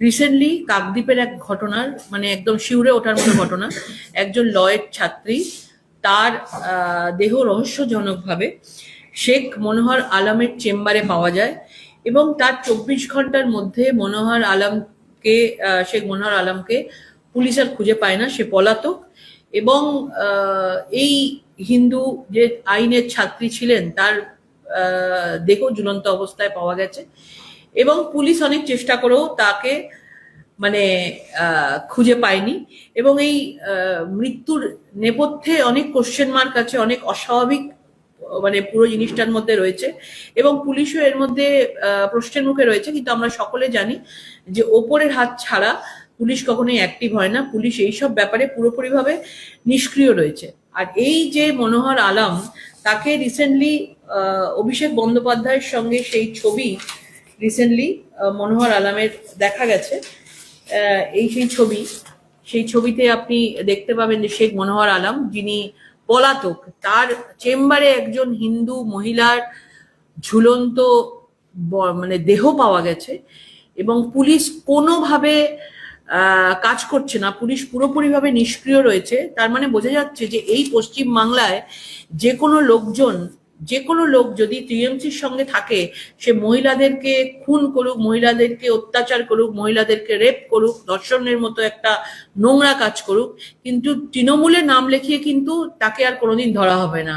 Recently কাকদ্বীপের এক ঘটনার মানে একদম শিউরে ওঠার মতো ঘটনা, একজন লয়ের ছাত্রী, তার দেহ রহস্যজনকভাবে শেখ মনোহর আলমের চেম্বারে পাওয়া যায় এবং তার চব্বিশ ঘণ্টার মধ্যে মনোহর আলমকে শেখ মনোহর আলমকে পুলিশ আর খুঁজে পায় না, সে পলাতক এবং এই হিন্দু যে আইনের ছাত্রী ছিলেন, তার দেহ ঝুলন্ত অবস্থায় পাওয়া গেছে। এবং পুলিশ অনেক চেষ্টা করেও তাকে মানে খুঁজে পায়নি। এবং এই মৃত্যুর নেপথ্যে অনেক কোশ্চেন মার্ক আছে, অনেক অস্বাভাবিক মানে পুরো জিনিসটার মধ্যে রয়েছে। এবং পুলিশও এর মধ্যে প্রশ্নের মুখে রয়েছে, কিন্তু আমরা সকলে জানি যে ওপরের হাত ছাড়া পুলিশ কখনোই অ্যাক্টিভ হয় না। পুলিশ এইসব ব্যাপারে পুরোপুরিভাবে নিষ্ক্রিয় রয়েছে। আর এই যে মনোহর আলম, তাকে রিসেন্টলি অভিষেক বন্দ্যোপাধ্যায়ের সঙ্গে সেই ছবি রিসেন্টলি মনোহর আলমের দেখা গেছে। এই সেই ছবি, সেই ছবিতে আপনি দেখতে পাবেন যে শেখ মনোহর আলম, যিনি পলাতক, তার চেম্বারে একজন হিন্দু মহিলার ঝুলন্ত মানে দেহ পাওয়া গেছে এবং পুলিশ কোনোভাবে কাজ করছে না। পুলিশ পুরোপুরিভাবে নিষ্ক্রিয় রয়েছে। তার মানে বোঝা যাচ্ছে যে এই পশ্চিম বাংলায় যে কোনো লোকজন যে কোনো লোক যদি টিএমসির সঙ্গে থাকে, সে মহিলাদেরকে খুন করুক, মহিলাদেরকে অত্যাচার করুক, মহিলাদেরকে রেপ করুক, ধর্ষণের মতো একটা নোংরা কাজ করুক, কিন্তু তৃণমূলে নাম লেখিয়ে কিন্তু তাকে আর কোনোদিন ধরা হবে না।